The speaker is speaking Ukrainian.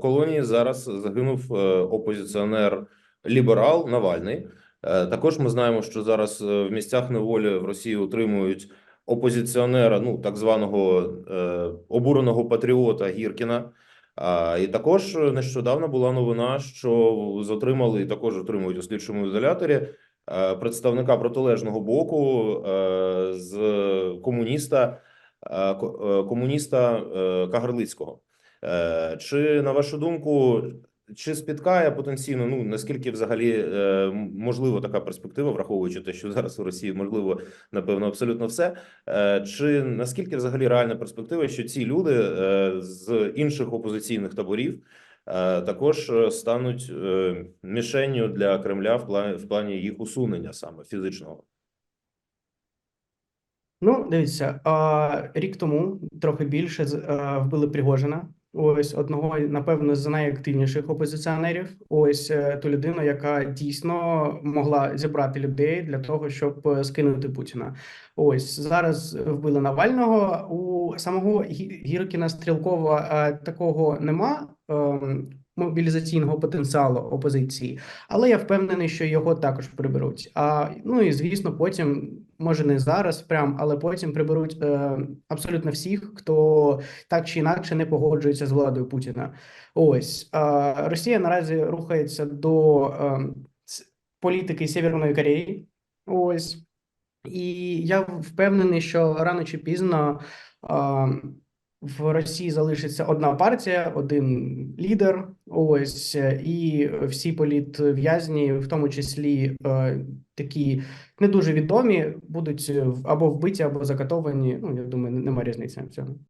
колонії зараз загинув е, опозиціонер ліберал Навальний. Е, Також ми знаємо, що зараз е, в місцях неволі в Росії утримують опозиціонера, ну так званого обуреного патріота Гіркіна. А, і також нещодавно була новина, що затримали і також отримують у слідчому ізоляторі представника протилежного боку з комуніста комуніста Кагарлицького. Е, Чи на вашу думку, чи спіткає потенційно? Ну наскільки взагалі е, можливо така перспектива, враховуючи те, що зараз у Росії можливо напевно абсолютно все. Е, Чи наскільки взагалі реальна перспектива, що ці люди з інших опозиційних таборів також стануть мішенню для Кремля в плані в плані їх усунення саме фізичного? Ну, дивіться, рік тому трохи більше вбили Пригожина. Ось одного, напевно, з найактивніших опозиціонерів. Ось е, ту людину, яка дійсно могла зібрати людей для того, щоб е, скинути Путіна. Ось зараз вбили Навального. У самого Гі- Гіркіна Стрілкова е, такого нема. Мобілізаційного потенціалу опозиції, але я впевнений, що його також приберуть. А ну і звісно, потім може не зараз, прям, але потім приберуть е, абсолютно всіх, хто так чи інакше не погоджується з владою Путіна. Ось а Росія наразі рухається до е, політики Сєвєрної Кореї. Ось і я впевнений, що рано чи пізно а, в Росії залишиться одна партія, один лідер. Ось і всі політв'язні, в тому числі е, такі не дуже відомі, будуть е, або вбиті, або закатовані. Ну я думаю, немає різниці в цьому.